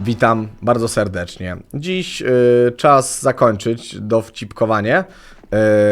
Witam bardzo serdecznie. Dziś y, czas zakończyć dowcipkowanie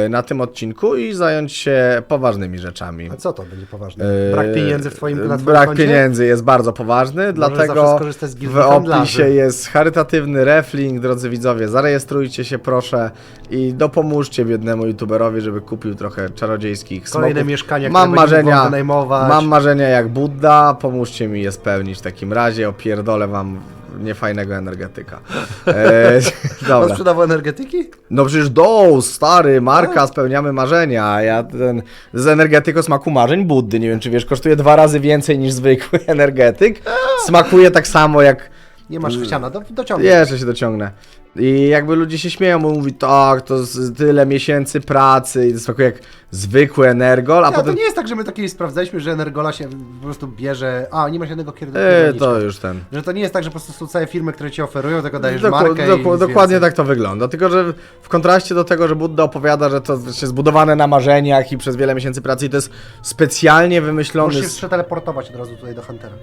y, na tym odcinku i zająć się poważnymi rzeczami. A co to będzie poważne? Y, Brak pieniędzy w twoim, twoim Brak koncie? pieniędzy jest bardzo poważny, dlatego z w opisie jest charytatywny reflink. Drodzy widzowie, zarejestrujcie się proszę i dopomóżcie biednemu youtuberowi, żeby kupił trochę czarodziejskich Kolejne smoków. mieszkania, Mam marzenia, wynajmować. mam marzenia jak Budda, pomóżcie mi je spełnić w takim razie, opierdolę wam niefajnego energetyka. E, On dobra. sprzedawał energetyki? No przecież Dose, stary, marka, spełniamy marzenia, ja ten z energetyk o smaku marzeń Buddy, nie wiem czy wiesz, kosztuje dwa razy więcej niż zwykły energetyk, smakuje tak samo jak, Nie masz chciana, do, dociągnij. jeszcze się dociągnę. I jakby ludzie się śmieją, bo mówi tak, to z tyle miesięcy pracy i to smakuje jak zwykły energol, a Ja, potem... to nie jest tak, że my to kiedyś sprawdzaliśmy, że Energola się po prostu bierze... A, nie ma żadnego kierunku. E, to już ten. Że to nie jest tak, że po prostu są całe firmy, które ci oferują, tylko dajesz Doku- markę doku- i dokładnie więcej. tak to wygląda. Tylko, że w kontraście do tego, że Budda opowiada, że to jest zbudowane na marzeniach i przez wiele miesięcy pracy i to jest specjalnie wymyślony... Możesz się s- jeszcze teleportować od razu tutaj do Huntera.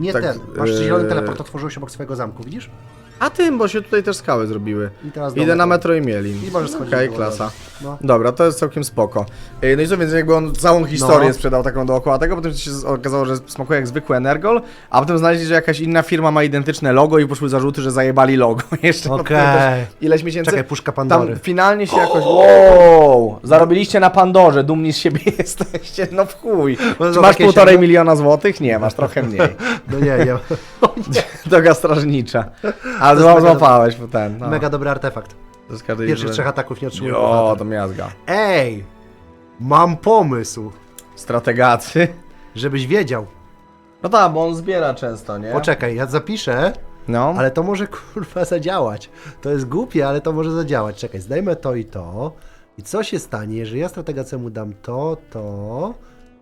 Nie Tak, ten. Masz e, zielony teleport, otworzył się obok swojego zamku, widzisz? A tym, bo się tutaj też skały zrobiły. I teraz do Idę na metro. i mieli. I możesz schodzić Okej, do klasa. No. Dobra, to jest całkiem spoko. No i co, więc jakby on całą historię No. sprzedał taką dookoła tego, potem się okazało, że smakuje jak zwykły Energol, a potem znaleźli, że jakaś inna firma ma identyczne logo i poszły zarzuty, że zajebali logo. Jeszcze no, Okej. też ileś miesięcy. Czekaj, puszka Pandory. Tam finalnie się jakoś. Wow! Zarobiliście na Pandorze, dumni z siebie jesteście, no w chuj. No Czy masz półtorej się- miliona złotych? Nie, masz trochę mniej. No nie, nie. Droga strażnicza. Ale zła- mega złapałeś po ten. No. Mega dobry artefakt. Z każdej Pierwszych trzech ataków nie otrzymuje bohater. to miazga. Ej! Mam pomysł, Strategacy. żebyś wiedział. No tak, bo on zbiera często, nie? Poczekaj, ja zapiszę, No. ale to może kurwa zadziałać. To jest głupie, ale to może zadziałać. Czekaj, zdejmę to i to. I co się stanie, jeżeli ja strategacemu dam to, to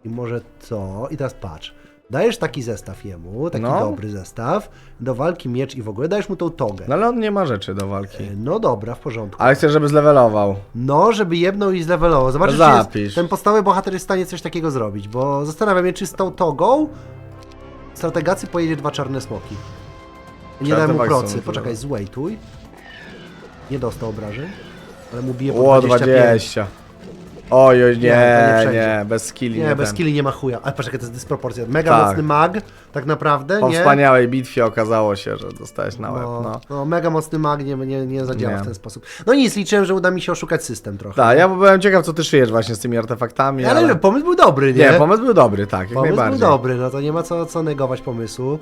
i może to. I teraz patrz. Dajesz taki zestaw jemu, taki No. dobry zestaw, do walki miecz i w ogóle dajesz mu tą togę. No ale on nie ma rzeczy do walki. No dobra, w porządku. Ale chcę, żeby zlevelował. No, żeby jedną i zlevelował. Zobaczysz, czy Zapisz. jest, ten podstawowy bohater jest w stanie coś takiego zrobić, bo zastanawiam się, czy z tą togą strategacy pojedzie dwa czarne smoki. Nie dałem mu procy. Poczekaj, dobre. zwejtuj. Nie dostał obrażeń, ale mu bije po Ło, 25. 20. Oj, oj, Nie, to nie, nie przejdzie. bez skilli. Nie, bez ten. nie ma chuja. Ale poczekaj, to jest dysproporcja. Mega Tak. mocny mag, tak naprawdę, Po nie? wspaniałej bitwie okazało się, że dostałeś na łeb, No, no. no, mega mocny mag nie, nie, nie zadziała Nie. w ten sposób. No nic, liczyłem, że uda mi się oszukać system trochę. Tak, ja byłem ciekaw, co ty szyjesz właśnie z tymi artefaktami, ale, ale... pomysł był dobry, nie? Nie, pomysł był dobry, tak, jak Pomysł był najbardziej. dobry, no to nie ma co, co negować pomysłu.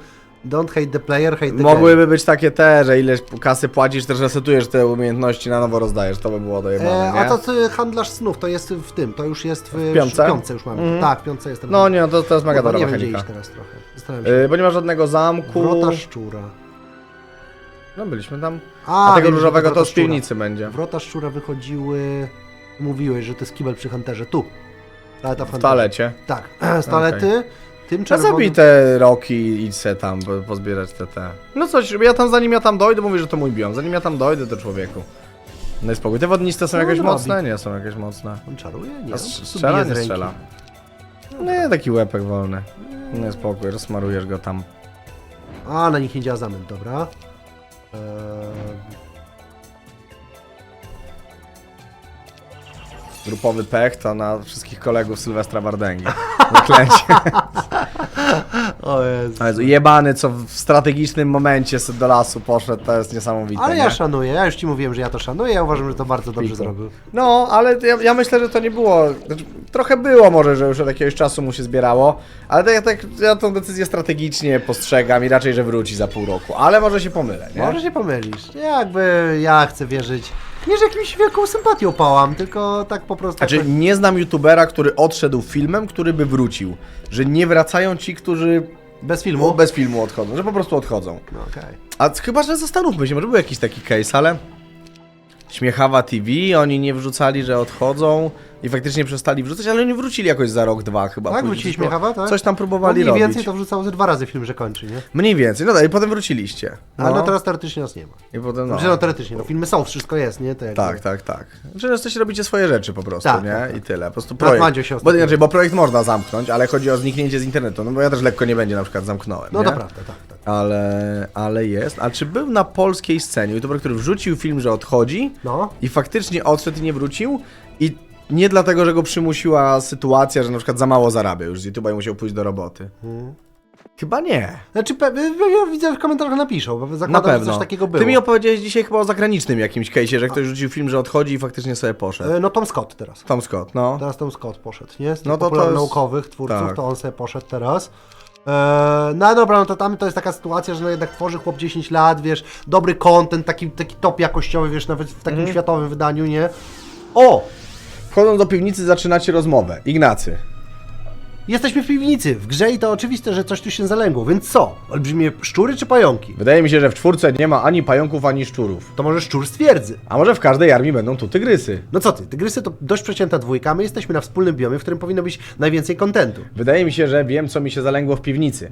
Don't hate the player, hate the game. Mogłyby być takie te, że ileś kasy płacisz, też resetujesz te umiejętności, na nowo rozdajesz, to by było dojebane, E, nie? a to ty, handlarz snów, to jest w tym, to już jest w, W piątce? już mamy. Mhm. Tak, w piątce jestem. No nie, no to, to jest mega Kurwa, dobra nie wiem, gdzie mechanika. iść teraz trochę. Zastanawiam się. Yy, bo nie ma żadnego zamku. Wrota szczura. No byliśmy tam. A, tego wiem, że różowego to wrota z szczura. piwnicy będzie. Wrota szczura wychodziły... Mówiłeś, że to jest kibel przy Hunterze. Tu. Taleta w W Hunterze. talecie. Tak, z talety. Tym No czerwonym... zabij te roki i idź se tam po- pozbierać te te. No coś, ja tam zanim ja tam dojdę, mówię, że to mój biom. Zanim ja tam dojdę, to człowieku. No i spokój. Te wodniste są Co jakieś on mocne? Nie są jakieś mocne. On czaruje? Nie. A on strzela? bije z Nie ręki. strzela. Nie, taki łepek wolny. Nie, spokój, rozsmarujesz go tam. A, na nich nie działa zamęt, dobra. Eee... Grupowy pech to na wszystkich kolegów Sylwestra Wardęgi. Zaklęcie. O Jezu. O Jezu, jebany, co w strategicznym momencie sobie do lasu poszedł, to jest niesamowite. Ale nie? ja szanuję, ja już ci mówiłem, że ja to szanuję, ja uważam, że to bardzo dobrze Piku. zrobił. No, ale ja, ja myślę, że to nie było. Znaczy, trochę było może, że już od jakiegoś czasu mu się zbierało, ale tak, ja, tak, ja tą decyzję strategicznie postrzegam i raczej, że wróci za pół roku. Ale może się pomylę, nie? Może się pomylisz. Jakby ja chcę wierzyć. Nie, że jakimś wielką sympatią pałam, tylko tak po prostu. Znaczy, nie znam youtubera, który odszedł filmem, który by wrócił. Że nie wracają ci, którzy bez filmu. bez filmu odchodzą, że po prostu odchodzą. No okej. A chyba, że zastanówmy się, może był jakiś taki case, ale Śmiechawa TV, oni nie wrzucali, że odchodzą i faktycznie przestali wrzucać, ale oni wrócili jakoś za rok, dwa chyba. Tak, wrócili Śmiechawa, tak? Coś tam No, próbowali mniej robić. więcej to wrzucało ze dwa razy film, że kończy, nie? Mniej więcej, no tak, i potem wróciliście. Ale no teraz teoretycznie nas nie ma. I potem, no. Znaczy, no teoretycznie, no filmy są, wszystko jest, nie? Jakby... Tak, tak, tak. Że jesteście robicie swoje rzeczy po prostu, Tak, nie? tak, tak. I tyle. Po prostu Brat projekt. Się Bo inaczej, bo projekt można zamknąć, ale chodzi o zniknięcie z internetu. No bo ja też lekko nie będzie na przykład zamknąłem. No nie? to prawda, tak, tak. Ale, ale jest. A czy był na polskiej scenie youtuber, który wrzucił film, że odchodzi No. i faktycznie odszedł i nie wrócił i nie dlatego, że go przymusiła sytuacja, że na przykład za mało zarabia już z YouTube'a i musiał pójść do roboty. Chyba nie. Znaczy, pe- pewnie widzę w komentarzach napiszą, bo Na zakładam, że pewno. coś takiego było. Ty mi opowiedziałeś dzisiaj chyba o zagranicznym jakimś case'ie, że ktoś rzucił film, że odchodzi i faktycznie sobie poszedł. E, No Tom Scott teraz. Tom Scott, no. Teraz Tom Scott poszedł, nie? Z tych No to to popularnych jest- naukowych twórców, tak. to on sobie poszedł teraz. Eee, no dobra, no to tam to jest taka sytuacja, że no jednak tworzy chłop 10 lat, wiesz, dobry content, taki, taki top jakościowy, wiesz, nawet w takim Mhm. światowym wydaniu, nie? O! Wchodząc do piwnicy zaczynacie rozmowę. Ignacy. Jesteśmy w piwnicy, w grze i to oczywiste, że coś tu się zalęgło, więc co? Olbrzymie szczury czy pająki? Wydaje mi się, że w czwórce nie ma ani pająków, ani szczurów. To może szczur stwierdzy. A może w każdej armii będą tu tygrysy? No co ty, tygrysy to dość przecięta dwójka, my jesteśmy na wspólnym biomie, w którym powinno być najwięcej kontentu. Wydaje mi się, że wiem, co mi się zalęgło w piwnicy.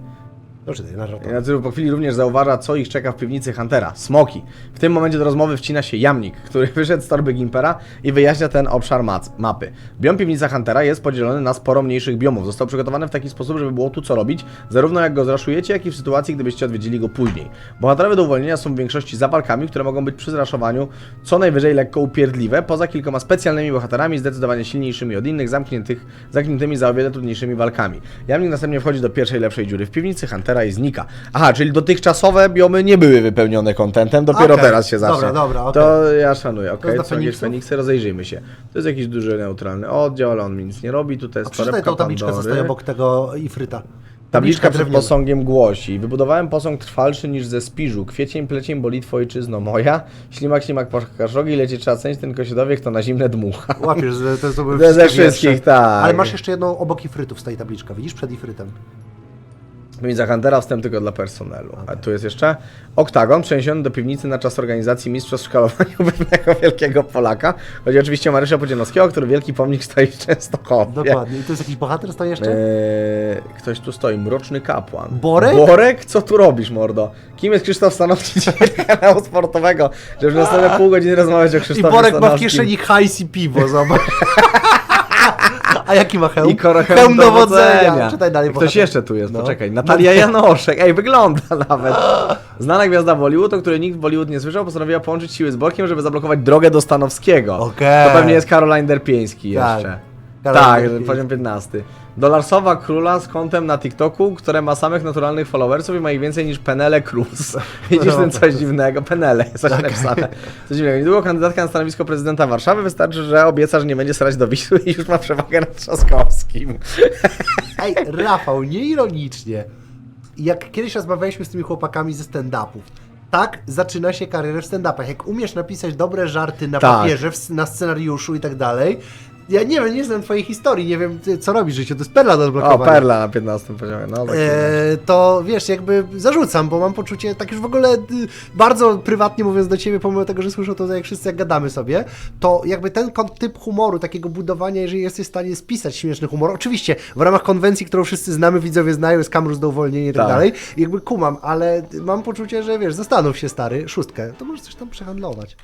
Czytaj, na żartowo. Ignacy po chwili również zauważa, co ich czeka w piwnicy Huntera. Smoki. W tym momencie do rozmowy wcina się jamnik, który wyszedł z torby Gimpera i wyjaśnia ten obszar mac- mapy. Biom piwnica Huntera jest podzielony na sporo mniejszych biomów. Został przygotowany w taki sposób, żeby było tu co robić, zarówno jak go zraszujecie, jak i w sytuacji, gdybyście odwiedzili go później. Bohaterowie do uwolnienia są w większości zapalkami, które mogą być przy zraszowaniu co najwyżej lekko upierdliwe, poza kilkoma specjalnymi bohaterami, zdecydowanie silniejszymi od innych, zamkniętych, zamkniętymi za o wiele trudniejszymi walkami. Jamnik następnie wchodzi do pierwszej lepszej dziury w piwnicy Huntera i znika. Aha, czyli dotychczasowe biomy nie były wypełnione kontentem, dopiero Okej, teraz się zacznie. dobra, dobra, okej. To ja szanuję, okej, to są jakieś Feniksów? Feniksy, rozejrzyjmy się. To jest jakiś duży neutralny oddział, ale on mi nic nie robi, tutaj jest Przeczytaj torebka tą tabliczkę, co Pandory. stoi obok tego Ifryta. Tabliczka przed drewniana. posągiem głosi. Wybudowałem posąg trwalszy niż ze spiżu. Kwiecień, plecień, boli ojczyzno moja. Ślimak, ślimak, paszkarzogi, leci trzeba cenić, ten kosiadowiek to na zimne dmucha. Łapiesz, że to są Ze- ze wszystkie wszystkich, tak. Ale masz jeszcze jedną obok Ifrytów stoi tabliczka, widzisz, przed Ifrytem. Piwnica Huntera, wstęp tylko dla personelu. A tu jest jeszcze oktagon przeniesiony do piwnicy na czas organizacji mistrzostw w szkalowaniu pewnego wielkiego Polaka. Chodzi oczywiście o Mariusza Podziemowskiego, który wielki pomnik stoi w Częstochowie. Dokładnie. I to jest jakiś bohater stoi jeszcze? Eee, ktoś tu stoi, mroczny kapłan. Borek? Borek? Co tu robisz, mordo? Kim jest Krzysztof Stanowski kanału sportowego? Żeby następne pół godziny rozmawiać o I Krzysztofie Borek ma w Stanowskim. kieszeni hajs i piwo, zobacz. A jaki ma hełm? I korochem hełm dowodzenia. dowodzenia. Czytaj dalej, Ktoś bohater. jeszcze tu jest, No. poczekaj. Natalia Janoszek. Ej, wygląda nawet. Znana gwiazda Bollywood, o której nikt w Bollywood nie słyszał, postanowiła połączyć siły z Borkiem, żeby zablokować drogę do Stanowskiego. Okej. To pewnie jest Caroline Derpieński Tak. jeszcze. Tak, poziom 15. Dolarsowa króla z kontem na TikToku, które ma samych naturalnych followersów i ma ich więcej niż Penele Cruz. Widzisz ten coś dziwnego? Penele coś Tak. napisane. Coś dziwnego. Niedługo kandydatka na stanowisko prezydenta Warszawy wystarczy, że obieca, że nie będzie starać do Wisły i już ma przewagę nad Trzaskowskim. Ej, Rafał, nieironicznie. Jak kiedyś rozmawialiśmy z tymi chłopakami ze stand-upów, tak zaczyna się karierę w stand-upach. Jak umiesz napisać dobre żarty na Tak. papierze, w, na scenariuszu i tak dalej. Ja nie wiem, nie znam twojej historii, nie wiem ty, co robisz w życiu, to jest perla do O, odblokowania. perla na 15 poziomie. No, taki E, to wiesz, jakby zarzucam, bo mam poczucie, tak już w ogóle y, bardzo prywatnie mówiąc do ciebie, pomimo tego, że słyszę to jak wszyscy jak gadamy sobie, to jakby ten kon- typ humoru, takiego budowania, jeżeli jesteś w stanie spisać śmieszny humor, oczywiście w ramach konwencji, którą wszyscy znamy, widzowie znają, jest kamrus do uwolnienia i tak, Tak. dalej, jakby kumam, ale mam poczucie, że wiesz, zastanów się stary, szóstkę, to możesz coś tam przehandlować.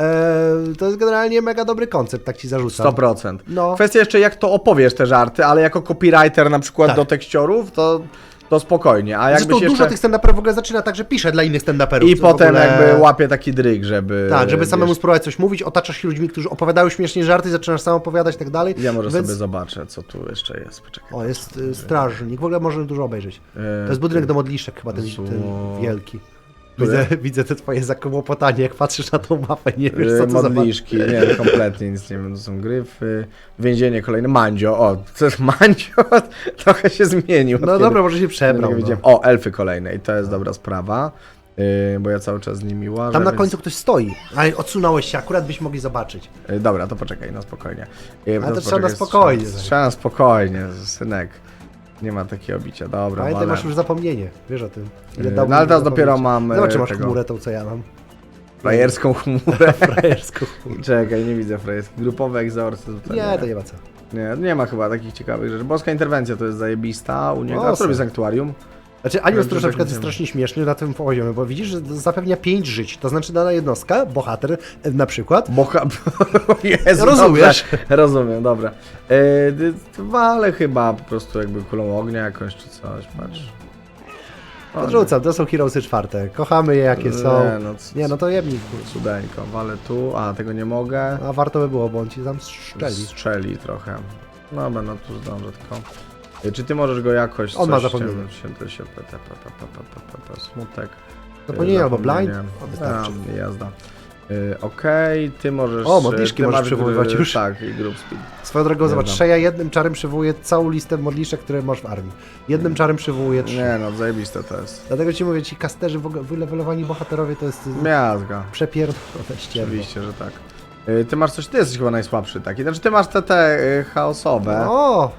E, to jest generalnie mega dobry koncept, tak ci zarzucam. 100%. No. Kwestia jeszcze jak to opowiesz te żarty, ale jako copywriter na przykład Tak. do tekściorów, to, to spokojnie. A Zresztą jakbyś dużo jeszcze... tych stand-uperów w ogóle zaczyna tak, że pisze dla innych stand-uperów. I w potem ogóle- jakby łapie taki dryg, żeby... Tak, żeby wiesz, samemu spróbować coś mówić, otaczasz się ludźmi, którzy opowiadają śmiesznie żarty, zaczynasz sam opowiadać i tak dalej. Ja może Więc- sobie zobaczę, co tu jeszcze jest. Poczekaj. O, jest y, strażnik, w ogóle można dużo obejrzeć. To jest budynek do modliszek chyba, ten, ten wielki. Które? Widzę, widzę te twoje zakłopotanie, jak patrzysz na tą mapę, nie wiesz co Yy, to za Modliszki, nie, kompletnie nic nie wiem, to są gryfy, więzienie kolejne, Mandzio, o, to jest Mandzio, trochę się zmienił. No kiedy- dobra, może się przebrał. No. widziałem. O, elfy kolejne i to jest dobra sprawa, yy, bo ja cały czas z nimi łażę. Tam na więc- końcu ktoś stoi, ale odsunąłeś się, akurat byśmy mogli zobaczyć. Yy, Dobra, to poczekaj, no spokojnie. Yy, Ale to trzeba na spokojnie. Trzeba, trzeba na spokojnie, synek. Nie ma takiego bicia, dobra, Pamiętaj, ale... masz już zapomnienie, wiesz o tym. Ile Yy, dałbym no ale teraz dopiero mam, Zobacz, czy e, masz tego. chmurę tą, co ja mam. Frajerską chmurę. Frajerską chmurę. Czekaj, nie widzę frajerski. Grupowy egzorcyzm. to Nie, to nie ma co. Nie, nie ma chyba takich ciekawych rzeczy. Boska interwencja to jest zajebista u niego. O, A co robi ser. sanktuarium? Znaczy, Stróż że na przykład tak jest nie strasznie śmieszny na tym poziomie, bo widzisz, że zapewnia 5 żyć. To znaczy dana jednostka, bohater e, na przykład, Boka... Jezu, Rozumiesz? Dobrze. Rozumiem, dobra. E, d- wale chyba po prostu jakby kulą ognia jakąś czy coś, patrz. Podrzucam, to są Heroesy czwarte. Kochamy je jakie są. Nie, no, Nie, no to jebnik. Cudeńko, walę tu, a tego nie mogę. A warto by było, bo on ci tam strzeli. Strzeli trochę. No tu zdążę tylko. Y, Czy ty możesz go jakoś... On ma zapomnienie. Się, to się, p, p, p, p, p, p, p, p, smutek. Zapomnienie albo blind? O, wystarczy. A, jazda. Y, Okej, ty możesz... O, modliszki ty możesz przywoływać już. Tak, i group speed. Swoją drogą, Nie zobacz. Szeja jednym czarem przywołuje całą listę modliszek, które masz w armii. Jednym czarem przywołuje trzy. Nie no, zajebiste to jest. Dlatego ci mówię, ci kasterzy, wylewelowani bohaterowie to jest Miazga. przepierdolone ścierwo. Oczywiście, że tak. Y, Ty masz coś, ty jesteś chyba najsłabszy taki. Znaczy ty masz te, te y, chaosowe. O,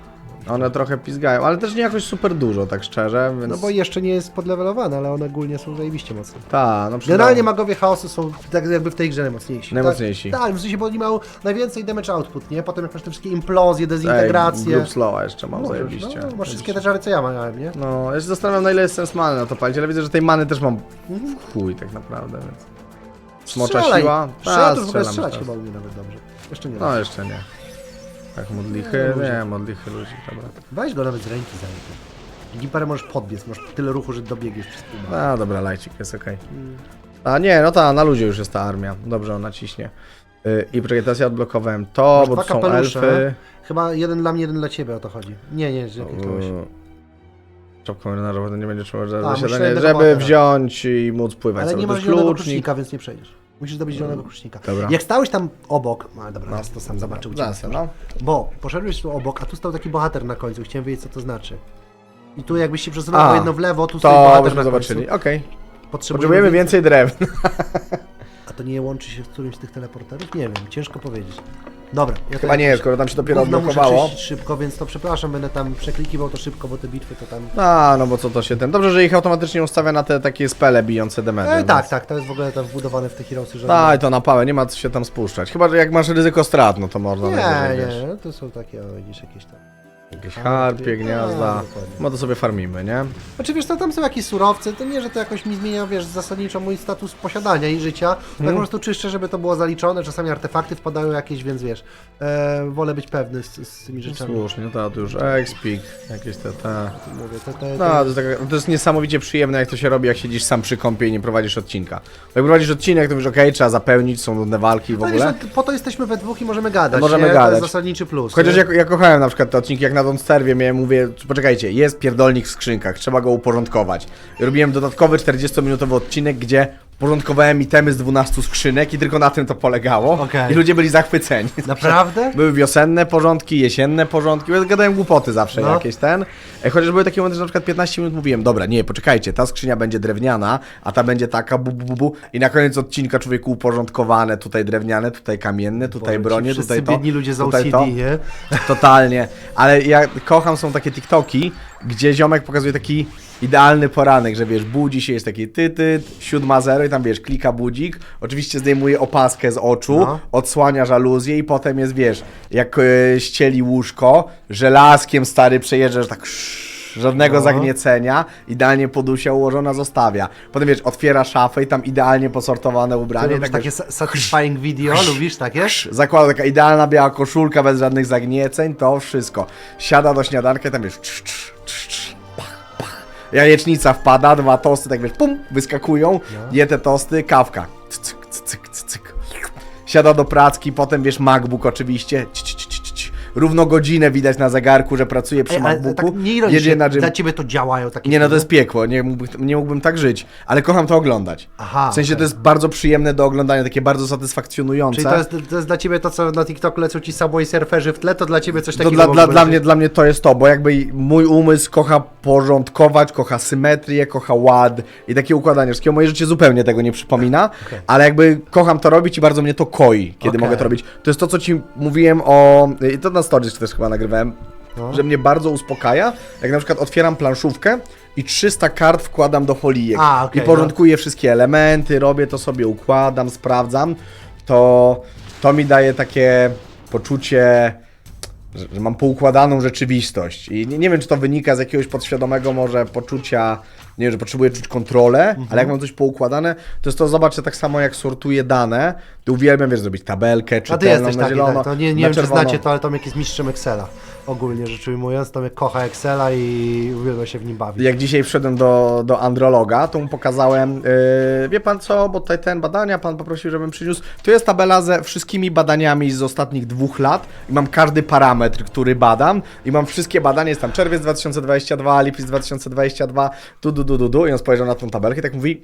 One trochę pizgają, ale też nie jakoś super dużo, tak szczerze, więc... no bo jeszcze nie jest podlewelowane, ale one ogólnie są zajebiście mocne. Ta, no Generalnie magowie chaosu są tak jakby w tej grze najmocniejsi. Najmocniejsi. Tak, tak w sensie, bo oni mają najwięcej damage output, nie? Potem jak masz te wszystkie implozje, dezintegracje. Group slowa jeszcze mam Możesz, zajebiście. No, masz wszystkie te czary, co ja miałem, nie? No, ja się zastanawiam na ile jest sens many na to palić, ale widzę, że tej many też mam Mhm. w chuj tak naprawdę, więc... Smocza Strzelaj. siła? Strzelaj, A, to w ogóle strzelam strzelać teraz. chyba nawet dobrze. Jeszcze nie. No No. jeszcze nie. Tak, modlichy? Nie, Nie, modlichy ludzi, dobra. Weź go nawet z ręki zajmij. Gimparę możesz podbiec, masz tyle ruchu, że dobiegniesz przez pół mapy. A, dobra, lajcik, jest okej. Mm. A nie, no ta, na ludzie już jest ta armia. Dobrze, ona ciśnie. Y, I poczekaj, teraz ja odblokowałem to, Masz bo dwa tu są kapelusze. elfy. Chyba jeden dla mnie, jeden dla ciebie o to chodzi. Nie, nie, że Czapką marynarza, potem nie będzie trzeba A, musisz jednego żeby bohatera. wziąć i móc pływać Ale nie masz jest zielonego klucznik. krucznika, więc nie przejdziesz. Musisz zdobyć zielonego krucznika. Dobra. Jak stałeś tam obok, no dobra, raz to sam zobaczył cię. Zaraz, no. Bo poszedłeś tu obok, a tu stał taki bohater na końcu. Chciałem wiedzieć, co to znaczy. I tu jakbyś się przesunął A, o jedno w lewo, tu stoi To bohater byśmy na zobaczyli. końcu. Okej. Potrzebujemy więcej drewna. A to nie łączy się z którymś z tych teleporterów? Nie wiem, ciężko powiedzieć. Dobra, ja to Chyba nie, jakoś skoro tam się dopiero gówno muszę odblokowało. czyścić szybko, więc to przepraszam, będę tam przeklikiwał to szybko, bo te bitwy to tam... A, no bo co to się ten. Dobrze, że ich automatycznie ustawia na te takie spele bijące damage. E, tak, tak, to jest w ogóle tam wbudowane w te Heroesy, że... Tak, to na pałę, nie ma co się tam spuszczać. Chyba, że jak masz ryzyko strat, no to można Nie, najwyżej, wiesz, nie, to są takie, o, widzisz, jakieś tam... jakieś harpie, gniazda. No to sobie farmimy, nie? Znaczy wiesz, to tam są jakieś surowce, to nie, że to jakoś mi zmienia, wiesz, zasadniczo mój status posiadania i życia, tak Mhm. po prostu czyszczę, żeby to było zaliczone, czasami artefakty wpadają jakieś, więc wiesz, e, wolę być pewny z, z tymi rzeczami. Słusznie, no to tu już expik, jakieś te, te. Mówię, te, te, te... No, to jest, taka, to jest niesamowicie przyjemne, jak to się robi, jak siedzisz sam przy kąpie i nie prowadzisz odcinka. Bo jak prowadzisz odcinek, to mówisz, okej, trzeba zapełnić, są nudne walki w No ogóle. wiesz, no, po to jesteśmy we dwóch i możemy gadać, Możemy nie? To gadać. jest zasadniczy plus. Chociaż nie? ja, ja kochałem na przykład te odcinki, jak na tą serwie miałem, mówię, poczekajcie, jest pierdolnik w skrzynkach, trzeba go uporządkować. Robiłem dodatkowy 40-minutowy odcinek, gdzie porządkowałem itemy z 12 skrzynek i tylko na tym to polegało. Okej. I ludzie byli zachwyceni. Naprawdę? Były wiosenne porządki, jesienne porządki, bo gadałem głupoty zawsze No. jakieś ten. E, Chociaż były takie momenty, że na przykład 15 minut mówiłem, dobra, nie, poczekajcie, ta skrzynia będzie drewniana, a ta będzie taka bu, bu, bu, bu. i na koniec odcinka człowieku uporządkowane, tutaj drewniane, tutaj kamienne, tutaj Boże, ci bronie, wszyscy tutaj to, biedni ludzie z tutaj OCD, to. nie? Totalnie. Ale ja kocham, są takie TikToki, gdzie ziomek pokazuje taki idealny poranek, że wiesz, budzi się, jest taki ty, ty, siódma zero i tam wiesz, klika budzik, oczywiście zdejmuje opaskę z oczu, No. odsłania żaluzję i potem jest, wiesz, jak e, ścieli łóżko, żelazkiem stary przejeżdża, że tak Żadnego No. zagniecenia, idealnie podusia ułożona zostawia. Potem wiesz, otwiera szafę i tam idealnie posortowane ubranie. lubisz tak takie wiesz, sa- satisfying video, lubisz takie? Zakłada taka idealna biała koszulka bez żadnych zagnieceń, to wszystko. Siada do śniadanka i tam wiesz, cz, cz, cz. Jajecznica wpada, dwa tosty, tak wiesz, pum, wyskakują, je te tosty, kawka. Cyk, cyk, cyk, cyk, cyk. Siada do pracki, potem wiesz, MacBook oczywiście, ci, ci, ci, ci, ci. Równo godzinę widać na zegarku, że pracuje przy Ej, ale MacBooku, tak nie jedzie na gym. dla ciebie to działają takie Nie no, to jest piekło, nie, mógłbym, nie mógłbym tak żyć, ale kocham to oglądać. Aha, w sensie to okej. jest bardzo przyjemne do oglądania, takie bardzo satysfakcjonujące. Czyli to jest, to jest dla ciebie to, co na TikToku lecą ci Subway surferzy w tle, to dla ciebie coś To takiego dla, dla, być? dla, mnie, dla mnie to jest to, bo jakby mój umysł kocha porządkować, kocha symetrię, kocha ład i takie układanie wszystkiego. Moje życie zupełnie tego nie przypomina, ale jakby kocham to robić i bardzo mnie to koi, kiedy Okej. mogę to robić. To jest to, co ci mówiłem o... i to na stories też chyba nagrywałem, No. że mnie bardzo uspokaja, jak na przykład otwieram planszówkę i 300 kart wkładam do folijek A, okej, i porządkuję wszystkie elementy, robię to sobie, układam, sprawdzam, to, to mi daje takie poczucie że, że mam poukładaną rzeczywistość. I nie, nie wiem, czy to wynika z jakiegoś podświadomego może poczucia, nie wiem, że potrzebuję czuć kontrolę, Mhm. ale jak mam coś poukładane, to jest to, zobaczcie, tak samo jak sortuję dane, to uwielbiam, wiesz, zrobić tabelkę, A ty jesteś na taki, zielono, tak, to nie, nie wiem czy znacie to, ale Tomek jest mistrzem Excela. Ogólnie rzecz ujmując, to mnie kocha Excela i uwielbia się w nim bawić. Jak dzisiaj wszedłem do, do androloga, to mu pokazałem, yy, wie pan co, bo tutaj ten badania, pan poprosił, żebym przyniósł. Tu jest tabela ze wszystkimi badaniami z ostatnich dwóch lat i mam każdy parametr, który badam i mam wszystkie badania, jest tam czerwiec 2022, lipiec 2022, du, du, du, du, du i on spojrzał na tą tabelkę i tak mówi...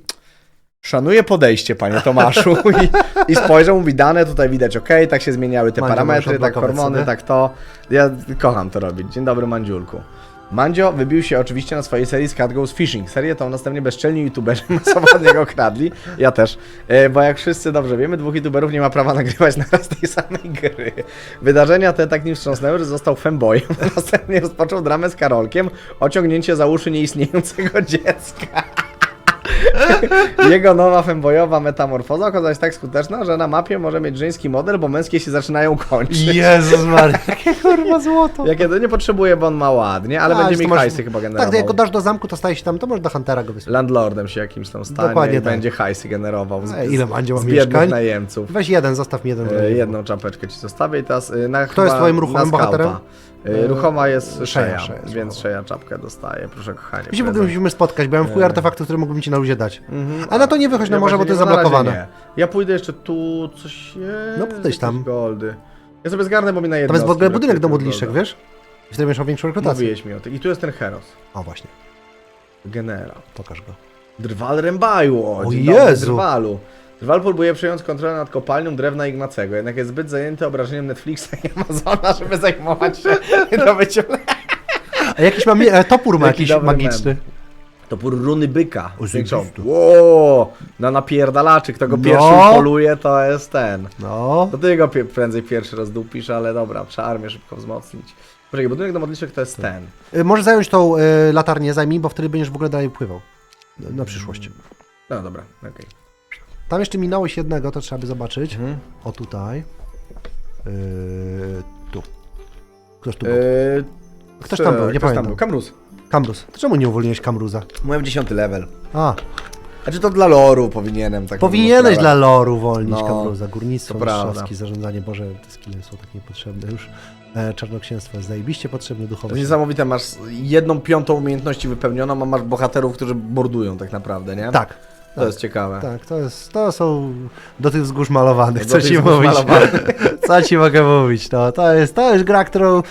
Szanuję podejście, panie Tomaszu. I, I spojrzał, mówi, dane tutaj widać, ok, tak się zmieniały te Mandzio, parametry, tak hormony, sobie. tak to. Ja kocham to robić. Dzień dobry, Mandziulku. Mandzio wybił się oczywiście na swojej serii Scat Goes Fishing. Serię tą następnie bezczelni youtuberzy masowo niego kradli. Ja też. E, Bo jak wszyscy dobrze wiemy, dwóch youtuberów nie ma prawa nagrywać naraz tej samej gry. Wydarzenia te tak nim wstrząsnęły, że został femboyem. Następnie rozpoczął dramę z Karolkiem o ciągnięcie za uszy nieistniejącego dziecka. Jego nowa femboyowa metamorfoza okazała się tak skuteczna, że na mapie może mieć żeński model, bo męskie się zaczynają kończyć. Jezus Maria, jakie kurwa złoto. Jakie to nie potrzebuje, bo on ma ładnie, ale A, będzie mi to masz- hajsy chyba generował. Tak, to jak go dasz do zamku, to staje się tam, to może do Huntera go wysłać. Landlordem się jakimś tam stanie Dokładnie i tak. będzie hajsy generował z, E, ile ma z biednych mieszkań? najemców. Weź jeden, zostaw mi jeden. E, jedną czapeczkę ci zostawię i teraz e, na Kto jest twoim skauta. bohaterem? E, Ruchoma jest Szeja, Szeja, Szeja jest więc ruchoma. Szeja czapkę dostaje, proszę kochanie. My się w ogóle prezent. musimy spotkać, bo ja mam chuj artefaktów, które mógłbym ci na luzie dać. Mhm. A na to nie wychodź na morze, bo to jest zablokowane. Ja pójdę jeszcze tu, coś jest. No, podejdź tam. goldy. Ja sobie zgarnę, bo mi na jedno. Tam jest w ogóle budynek do modliszek, wiesz? I wtedy będziesz miał większą rekrutację. Mówiłeś mi o tym. I tu jest ten Heros. O właśnie, Generał. pokaż go. Drwal Rembaju. O, O Jezu. Drwalu. Drwal próbuje przejąć kontrolę nad kopalnią drewna Ignacego, jednak jest zbyt zajęty obrażeniem Netflixa i Amazona, żeby zajmować się dobyciem... A jakiś ma, mi- e, topór ma Jaki jakiś dobry magiczny. Topór runy byka. O, zajebisty. Ło, na napierdalaczy, kto go No. pierwszy poluje, to jest ten. No. To ty go pie- prędzej pierwszy raz dupisz, ale dobra, trzeba armię szybko wzmocnić. Poczekaj, budynek do modliszek to jest ten. Y, Możesz zająć tą y, latarnię, zajmij, bo wtedy będziesz w ogóle dalej pływał. Na, na przyszłość. No dobra, okej. Tam jeszcze minąłeś jednego, to trzeba by zobaczyć. Mhm. O tutaj. Yy, tu. Ktoś tu był? Eee, Ktoś tam był, nie ktoś pamiętam. tam był. Kamrus. Kamruz. To czemu nie uwolniłeś Kamruza? Miałem dziesiąty level. A, Znaczy to dla loru powinienem tak powinieneś dla loru wolnić No, Kamruza. Górnictwo, to prawda. mistrzowskie, zarządzanie. Boże, te skille są tak niepotrzebne już. E, czarnoksięstwo jest zajebiście potrzebne To niesamowite, masz jedną piątą umiejętności wypełnioną, a masz bohaterów, którzy bordują tak naprawdę, nie? Tak. To tak. jest ciekawe. Tak, to, jest, to są do tych wzgórz malowanych, co ci mówić. Co ci mogę mówić, no, to jest, to jest gra, którą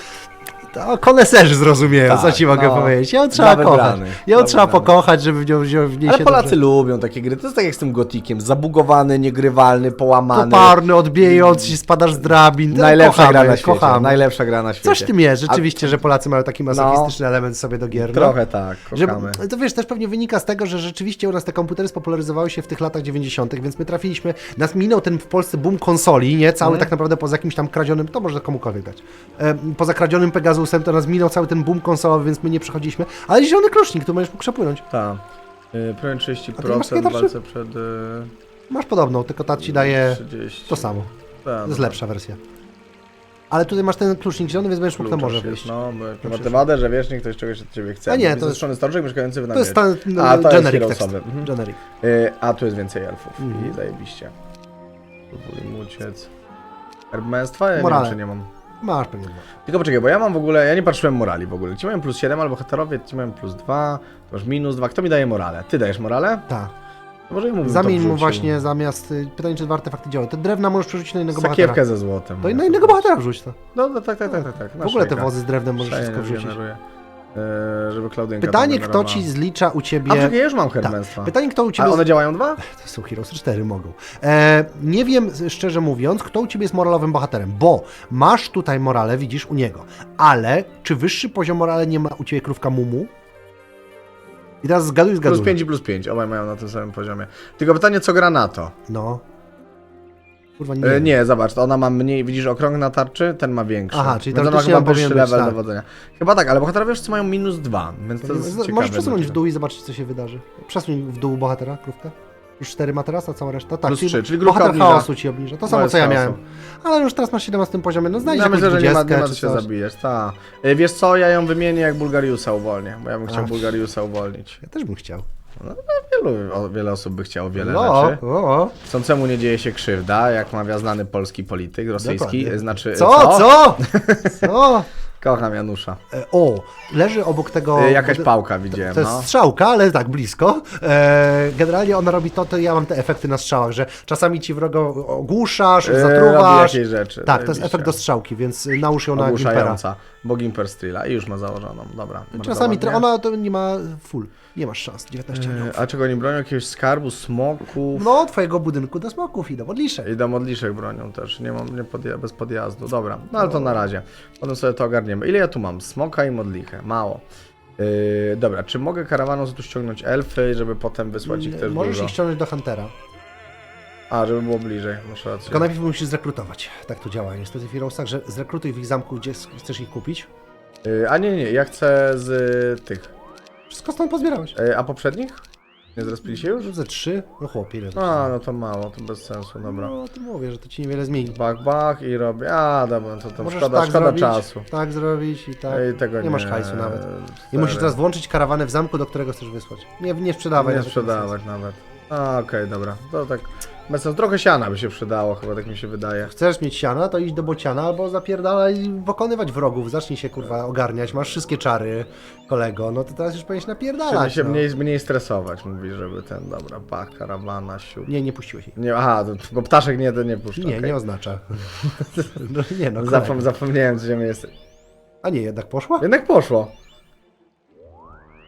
to koneserzy zrozumieją, Tak, co ci mogę no. powiedzieć. Ją trzeba kochać. wybranych, Ją trzeba wybranych. pokochać, żeby w, nią, w niej Ale się Polacy dobrze... lubią takie gry. To jest tak jak z tym gotikiem. Zabugowany, niegrywalny, połamany. Poparny, odbijający się, spadasz z drabin. Najlepsza kochamy, gra na świecie. Kochamy. Najlepsza gra na świecie. Coś w tym jest, rzeczywiście, że Polacy mają taki masochistyczny element sobie do gier. no. Trochę tak, Że, kochamy. to wiesz, też pewnie wynika z tego, że rzeczywiście u nas te komputery spopularyzowały się w tych latach 90., więc my trafiliśmy, nas minął ten w Polsce boom konsoli, nie? Cały Mhm. tak naprawdę poza jakimś tam kradzionym, to może komukolwiek dać, e, poza kradzionym Pegasusem to nas minął cały ten boom konsolowy, więc my nie przechodziliśmy, ale zielony klucznik, tu możesz mógł przepłynąć. Tak. Y, Prawie A ty masz 30% takie w walce przed... y, Masz podobną, tylko ta ci daje 30. to samo, Tak, to jest no lepsza wersja. Ale tutaj masz ten klucznik zielony, więc będziesz mógł na morze jest, wyjść. No, bo jak ma tę wadę, że wiesz, nie ktoś czegoś od ciebie chce. A nie, to jest- jest staruszek mieszkający w To jest ten A, to jest generic tekst. heroesowy. Mhm. Generic. Y, A tu jest więcej elfów Mhm. i zajebiście. Próbuj mu uciec. Herbmęstwa? Ja Morale. nie wiem, czy nie mam. Masz pewnie dwa. Tylko poczekaj, bo ja mam w ogóle, ja nie patrzyłem morali w ogóle. Ci mają plus 7, albo bohaterowie, ci mają plus 2, to masz minus 2. Kto mi daje morale? Ty dajesz morale? Tak. To może mu Zamień mu właśnie zamiast. y, Pytanie, czy dwa artefakty działają. Te drewna możesz przerzucić na innego bohatera. Sakiewkę ze złotem. To i na innego bohatera wrzuć to. No, no tak, tak, tak, tak. tak. W ogóle te wozy z drewnem możesz wszystko wrzucić. Generuje, żeby Klaudynka Pytanie, tam kto ci zlicza u A ciebie. czekaj, ja już mam herbmęstwa. Pytanie, kto u A ciebie. one działają dwa? To są Heroes 4 mogą. E, nie wiem, szczerze mówiąc, kto u ciebie jest moralowym bohaterem, bo masz tutaj morale, widzisz, u niego. Ale czy wyższy poziom morale nie ma u ciebie krówka Mumu? I teraz zgaduj, zgaduj. Plus 5 i plus 5, obaj mają na tym samym poziomie. Tylko pytanie, co gra na to? No. Kurwa, nie. E, wiem. nie, zobacz, to ona ma mniej, widzisz okrąg na tarczy, ten ma większy. Aha, czyli Więc ona teoretycznie chyba on powinien wyższy być, level tak. dowodzenia. Chyba tak, ale bohaterowie wszyscy mają minus 2, więc to jest Z- ciekawe. Możesz przesunąć w dół i zobaczyć, co się wydarzy. Przesuń w dół bohatera, krówkę. Już 4 ma teraz, a cała reszta? Tak, Plus trzy, czyli grupka bohater obniża. chaosu ci obniża. To No samo, jest co ja chaosu. miałem. Ale już teraz masz 17 poziomie, no znajdź Ja jakąś myślę, że nie ma, 20 nie ma czy się coś. zabijać, ta. E, Wiesz co, ja ją wymienię jak Bulgariusa uwolnię, bo ja bym chciał. Bulgariusa uwolnić. Ja też bym chciał. Wielu, o, wiele osób by chciało wiele No, rzeczy. o, o. Chcącemu nie dzieje się krzywda, jak mawia znany polski polityk rosyjski, Dokładnie. znaczy... Co, co? Co? Kocham Janusza. E, o, leży obok tego... E, Jakaś pałka widziałem, To jest no. strzałka, ale tak blisko. E, generalnie ona robi to, to ja mam te efekty na strzałach, że czasami ci wrogo ogłuszasz, E, zatruwasz. jakieś rzeczy. Tak, to jest Zajebiście. efekt do strzałki, więc nałóż ją na Gimpera. Bo Gimper Strilla i już ma założoną, dobra. Czasami ładnie. ona to nie ma full, nie masz szans, 19 milionów. E, A czego nie bronią? Jakiegoś skarbu, smoków? No, twojego budynku do smoków idą, modliszek. I do modliszek bronią też, nie mam nie podja- bez podjazdu. Dobra, no ale to na razie. Potem sobie to ogarniemy. Ile ja tu mam? Smoka i modlichę, mało. Yy, dobra, czy mogę karawaną tu ściągnąć elfy, żeby potem wysłać ich też Możesz dużo? ich ściągnąć do Huntera. A, żeby było bliżej, masz rację. Tylko najpierw musisz zrekrutować. Tak to działa niestety w Heroesach, że zrekrutuj w ich zamku, gdzie chcesz ich kupić. Yy, a nie, nie, ja chcę z tych. Wszystko stąd pozbierałeś. Yy, a poprzednich? Nie zrespili się już? Ze trzy? No chłopie, ile to A, no to mało, to bez sensu, dobra. No, to mówię, że to ci niewiele zmieni. Bach, bach i robię. A, dobra, to, to Możesz szkoda, tak szkoda zrobić, czasu. tak zrobić i tak. Ej, tego nie masz hajsu nawet. I stary. musisz teraz włączyć karawanę w zamku, do którego chcesz wysłać. Nie, nie sprzedawaj. Nie nawet, sprzedawać nawet. A, okej, dobra. To tak. Sensu. Trochę siana by się przydało, chyba tak mi się wydaje. Chcesz mieć siana, to idź do bociana albo zapierdalaj pokonywać wrogów. Zacznij się kurwa ogarniać, masz wszystkie czary, kolego. No to teraz już powinieneś napierdalać. się no. mniej, mniej stresować, mówi, żeby ten, dobra, bach, karawana, siu. Nie, nie puściłeś jej. Nie, aha, bo ptaszek nie, nie puszcza. Nie, okej. nie oznacza. no, nie no, Zapom, kolego. zapomniałem, gdzie my jesteśmy. A nie, jednak poszła? Jednak poszło.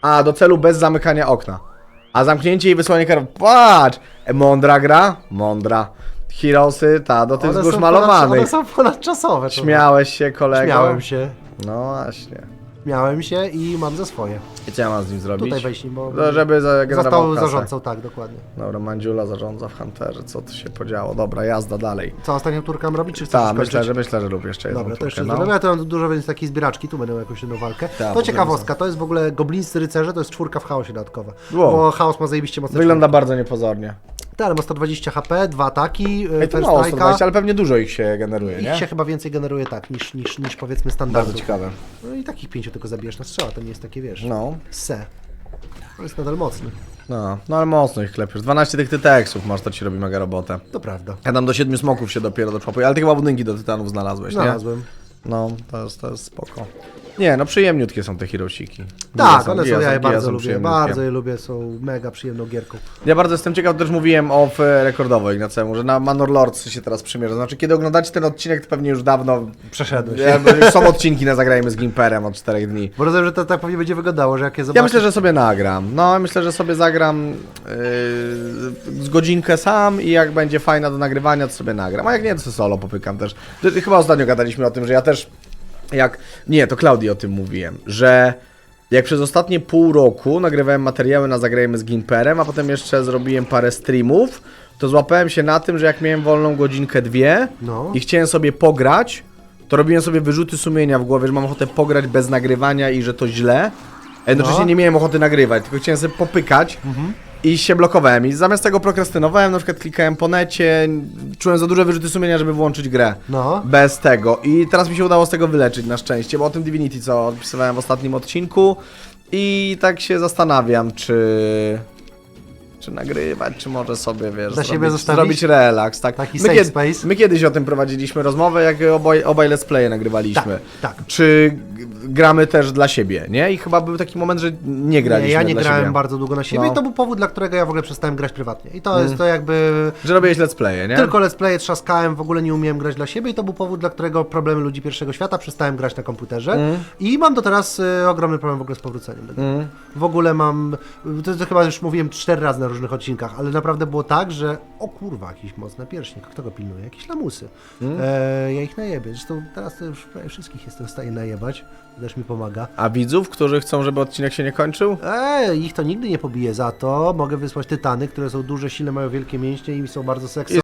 A, do celu bez zamykania okna. A zamknięcie i wysłanie kar... Patrz! E, Mądra gra? Mądra. Heroesy, ta, do tych One są ponad- malowanych. One są ponadczasowe. człowiek. Śmiałeś się, kolego? Śmiałem się. No właśnie. Śmiałem się i mam za swoje. I co ja mam z nim zrobić? Tutaj weź nim, bo No, żeby zagenerował został kasę. zarządcą, tak, dokładnie. Dobra, Mandziula zarządza w Hunterze, co tu się podziało? Dobra, jazda dalej. Co, ostatnią turkę mam robić, czy chcesz Tak, myślę, że myślę, że lub jeszcze jedną Dobra, to jeszcze no. Ja to mam dużo więcej takiej zbieraczki, tu będę miał jakąś jedną walkę. Tak, to ciekawostka, to jest w ogóle goblińscy rycerze, to jest czwórka w chaosie dodatkowa. Wow. Bo chaos ma zajebiście mocne Wygląda bardzo niepozornie. Czwórki. Tak, ale ma 120 HP, dwa ataki, Ej, to mało strike'a. 120, ale pewnie dużo ich się generuje, Ich nie? się chyba więcej generuje tak, niż, niż, niż powiedzmy Bardzo standardów. ciekawe. No i takich pięciu tylko zabijesz na strzała, to nie jest takie, wiesz, No, se. To jest nadal mocny, no, no ale mocno ich klepiesz. 12 tych tyteksów masz, to ci robi mega robotę. to prawda. Ja tam do 7 smoków się dopiero doczłapuję, ale ty chyba budynki do tytanów znalazłeś, nie? Znalazłem. No, to jest, to jest spoko. Nie, no przyjemniutkie są te Hirosiki. Tak, one są, ja je bardzo lubię, bardzo je lubię, są mega przyjemną gierką. Ja bardzo jestem ciekaw, też mówiłem off e, rekordowo Ignacemu, że na Manor Lords się teraz przymierza. Znaczy, kiedy oglądacie ten odcinek, to pewnie już dawno... Przeszedłeś. Ja, są odcinki na Zagrajmy z Gimperem od 4 dni. Bo rozumiem, że to tak pewnie będzie wyglądało, że jak je Ja zobaczysz... myślę, że sobie nagram. No, myślę, że sobie zagram yy, z godzinkę sam i jak będzie fajna do nagrywania, to sobie nagram. A jak nie, to solo popykam też. Chyba ostatnio gadaliśmy o tym, że ja też jak... Nie, to Klaudii o tym mówiłem, że jak przez ostatnie pół roku nagrywałem materiały na Zagrajmy z Gimperem, a potem jeszcze zrobiłem parę streamów, to złapałem się na tym, że jak miałem wolną godzinkę, dwie No. i chciałem sobie pograć, to robiłem sobie wyrzuty sumienia w głowie, że mam ochotę pograć bez nagrywania i że to źle. A jednocześnie No. nie miałem ochoty nagrywać, tylko chciałem sobie popykać i się blokowałem. I zamiast tego prokrastynowałem, na przykład klikałem po necie, czułem za duże wyrzuty sumienia, żeby włączyć grę. No. Bez tego. I teraz mi się udało z tego wyleczyć na szczęście, bo o tym Divinity, co odpisywałem w ostatnim odcinku. I tak się zastanawiam, czy. Czy nagrywać, czy może sobie, wiesz, Dla siebie zrobić, zostawić? zrobić relaks, tak. Taki my, safe kiedy, space? my kiedyś o tym prowadziliśmy rozmowę, jak obaj, obaj let's playe nagrywaliśmy. Tak, tak. Czy gramy też dla siebie, nie? I chyba był taki moment, że nie graliśmy Nie, ja nie dla grałem siebie. bardzo długo na siebie No. Mm. i to był powód, dla którego ja w ogóle przestałem grać prywatnie. I to jest to jakby... Że robiłeś let's playe, nie? Tylko let's play trzaskałem, w ogóle nie umiałem grać dla siebie i to był powód, dla którego problemy ludzi pierwszego świata przestałem grać na komputerze Mm. i mam do teraz y, ogromny problem w ogóle z powróceniem. gry. W ogóle mam, to, to chyba już mówiłem cztery razy na różnych odcinkach, ale naprawdę było tak, że o kurwa, jakiś mocny pierśnik, kto go pilnuje? Jakieś lamusy. Mm. E, ja ich najebię, zresztą teraz to już prawie wszystkich jestem w stanie najebać, to też mi pomaga. A widzów, którzy chcą, żeby odcinek się nie kończył? Eee, ich to nigdy nie pobije za to. Mogę wysłać tytany, które są duże, silne, mają wielkie mięśnie i są bardzo seksy. I